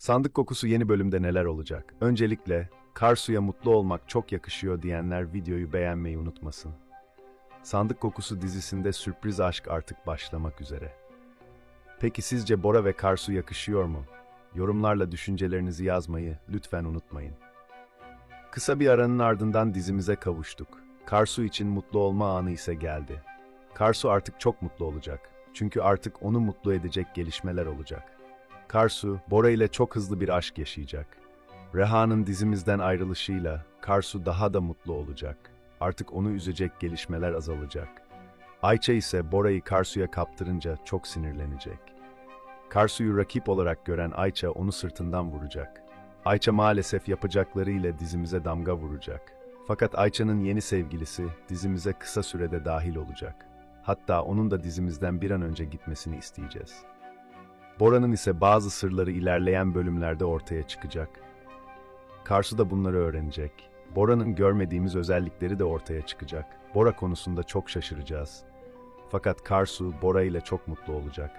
Sandık kokusu yeni bölümde neler olacak? Öncelikle, Karsu'ya mutlu olmak çok yakışıyor diyenler videoyu beğenmeyi unutmasın. Sandık Kokusu dizisinde sürpriz aşk artık başlamak üzere. Peki sizce Bora ve Karsu yakışıyor mu? Yorumlarla düşüncelerinizi yazmayı lütfen unutmayın. Kısa bir aranın ardından dizimize kavuştuk. Karsu için mutlu olma anı ise geldi. Karsu artık çok mutlu olacak. Çünkü artık onu mutlu edecek gelişmeler olacak. Karsu, Bora ile çok hızlı bir aşk yaşayacak. Reha'nın dizimizden ayrılışıyla Karsu daha da mutlu olacak. Artık onu üzecek gelişmeler azalacak. Ayça ise Bora'yı Karsu'ya kaptırınca çok sinirlenecek. Karsu'yu rakip olarak gören Ayça onu sırtından vuracak. Ayça maalesef yapacaklarıyla dizimize damga vuracak. Fakat Ayça'nın yeni sevgilisi dizimize kısa sürede dahil olacak. Hatta onun da dizimizden bir an önce gitmesini isteyeceğiz. Bora'nın ise bazı sırları ilerleyen bölümlerde ortaya çıkacak. Karsu da bunları öğrenecek. Bora'nın görmediğimiz özellikleri de ortaya çıkacak. Bora konusunda çok şaşıracağız. Fakat Karsu Bora ile çok mutlu olacak.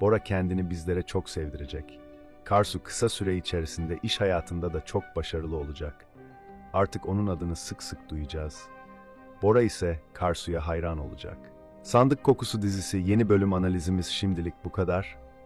Bora kendini bizlere çok sevdirecek. Karsu kısa süre içerisinde iş hayatında da çok başarılı olacak. Artık onun adını sık sık duyacağız. Bora ise Karsu'ya hayran olacak. Sandık Kokusu dizisi yeni bölüm analizimiz şimdilik bu kadar.